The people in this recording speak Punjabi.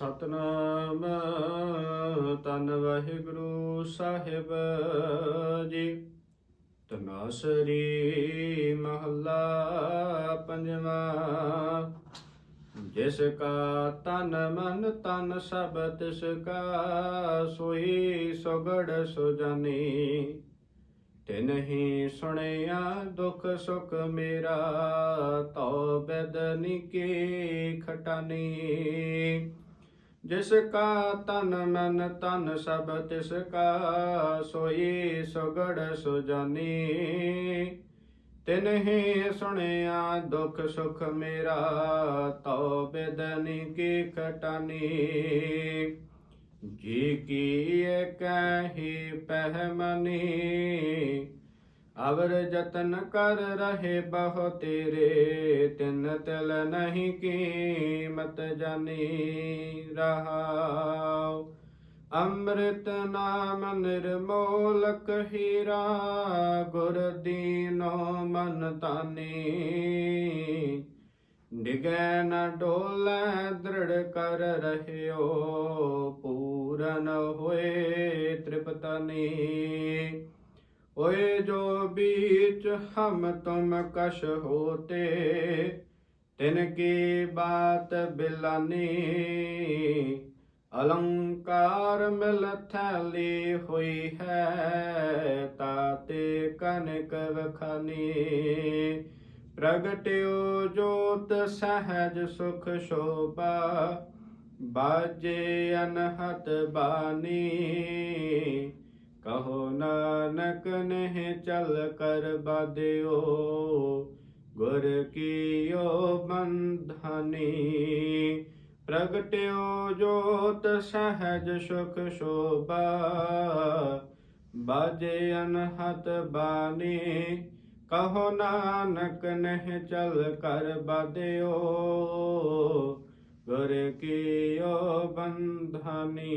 ਸਤਨਾਮ ਤਨ ਵਾਹਿਗੁਰੂ ਸਾਹਿਬ ਜੀ। ਤਨਾਸਰੀ ਮਹੱਲਾ ਪੰਜਵਾਂ, ਜਿਸ ਕਾ ਤਨ ਮਨ ਤਨ ਸਭ ਤਿਸ ਕਾ ਸੋਈ ਸੁਗੜ ਸੁਜਾਨੀ। ਤਿਨਹੀ ਸੁਣਿਆ ਦੁਖ ਸੁਖ ਮੇਰਾ, ਤਉ ਬਦਨੀ ਕੀ ਖਟਾਨੀ। ਜਿਸ ਕਾ ਤਨ ਮਨ ਤਨ ਸਭ ਤਿਸ ਕਾ, ਸੋਈ ਸੁਗੜ ਸੁਜਾਨੀ। ਤਿਨਹੀ ਸੁਣਿਆ ਦੁਖ ਸੁਖ ਮੇਰਾ, ਤਉ ਬਦਨੀ ਕੀ ਖਟਾਨੀ। ਜੀ ਕੀ ਕਹੀ ਪਹਿਮਨੀ ਅਵਰ ਜਤਨ ਕਰ ਰਹੇ ਬਹੁ ਤੇਰੇ, ਤਿਨ ਤਿਲ ਨਹੀਂ ਕੀਮਤ ਜਾਣੀ ਰਹਾਉ। ਅੰਮ੍ਰਿਤ ਨਾਮ ਨਿਰਮੋਲਕ ਹੀਰਾ, ਗੁਰ ਦੀਨੋ ਮਨ ਤਾਨੀ ਡਿਗੈ ਨ ਡੋਲੇ, ਦ੍ਰਿੜ ਕਰ ਰਹਿਓ, ਪੂਰਨ ਹੋਏ ਤ੍ਰਿਪਤਨੀ। ਹੋਏ ਜੋ ਬੀਚ ਹਮ ਤੁਮ ਕਸ਼ ਹੋਤੇ, ਤਿਨ ਕੀ ਬਾਤ ਬਿਲਾਨੀ? ਅਲੰਕਾਰ ਮਿਲ ਥੈਲੀ ਹੋਈ ਹੈ, ਤਾਤੇ ਕਨਕ ਵਖਾਨੀ। ਪ੍ਰਗਟਿਓ ਜੋਤ ਸਹਜ ਸੁਖ ਸ਼ੋਭਾ, ਬਾਜੇ ਅਨਹਤ ਚਲ ਕਰ ਬਾਦਿਓ ਗੁਰ ਕੀਓ ਬੰਧਾਨੀ। ਪ੍ਰਗਟਿਓ ਜੋਤ ਸਹਜ ਸੁਖ ਸ਼ੋਭਾ ਬਾਜੇ ਅਨਹਤ ਬਾਣੀ। ਕਹੋ ਨਾਨਕ ਨਹਿ ਚਲ ਕਰ ਬਾਦਿਓ ਗੁਰ ਕੀਓ ਬੰਧਾਨੀ।